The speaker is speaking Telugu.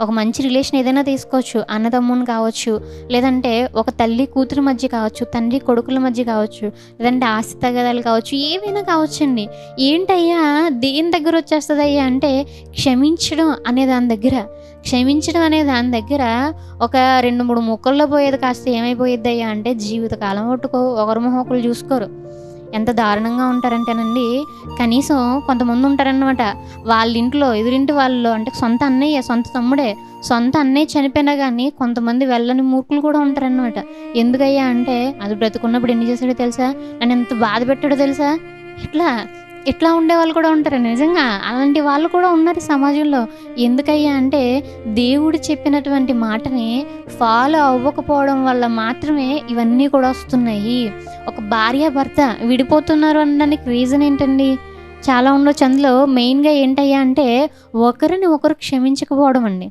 ఒక మంచి రిలేషన్ ఏదైనా తీసుకోవచ్చు అన్నదమ్ముని కావచ్చు లేదంటే ఒక తల్లి కూతురు మధ్య కావచ్చు తండ్రి కొడుకుల మధ్య కావచ్చు లేదంటే ఆస్తి తగదాలు కావచ్చు ఏవైనా కావచ్చండి. ఏంటయ్యా దేని దగ్గర వచ్చేస్తుంది అయ్యా అంటే క్షమించడం అనే దాని దగ్గర. క్షమించడం అనే దాని దగ్గర ఒక రెండు మూడు ముక్కల్లో పోయేది కాస్త ఏమైపోయిద్దయ్యా అంటే జీవితకాలం పట్టుకో ఒకరి మొహం ఒకరు చూసుకోరు. ఎంత దారుణంగా ఉంటారంటేనండి కనీసం కొంతమంది ఉంటారనమాట వాళ్ళ ఇంట్లో ఎదురింటి వాళ్ళు అంటే సొంత అన్నయ్య సొంత తమ్ముడే సొంత అన్నయ్య చనిపోయినా కానీ కొంతమంది వెళ్ళని మూర్ఖులు కూడా ఉంటారన్నమాట. ఎందుకయ్యా అంటే అది బ్రతుకున్నప్పుడు ఎన్ని చేశాడో తెలుసా? నన్ను ఎంత బాధ పెట్టాడో తెలుసా? ఇట్లా ఇట్లా ఉండే వాళ్ళు కూడా ఉంటారు. నిజంగా అలాంటి వాళ్ళు కూడా ఉన్నారు సమాజంలో. ఎందుకయ్యా అంటే దేవుడు చెప్పినటువంటి మాటని ఫాలో అవ్వకపోవడం వల్ల మాత్రమే ఇవన్నీ కూడా వస్తున్నాయి. ఒక భార్య భర్త విడిపోతున్నారు అనడానికి రీజన్ ఏంటండి? చాలా ఉండొచ్చు. అందులో మెయిన్గా ఏంటయ్యా అంటే ఒకరిని ఒకరు క్షమించకపోవడం అండి.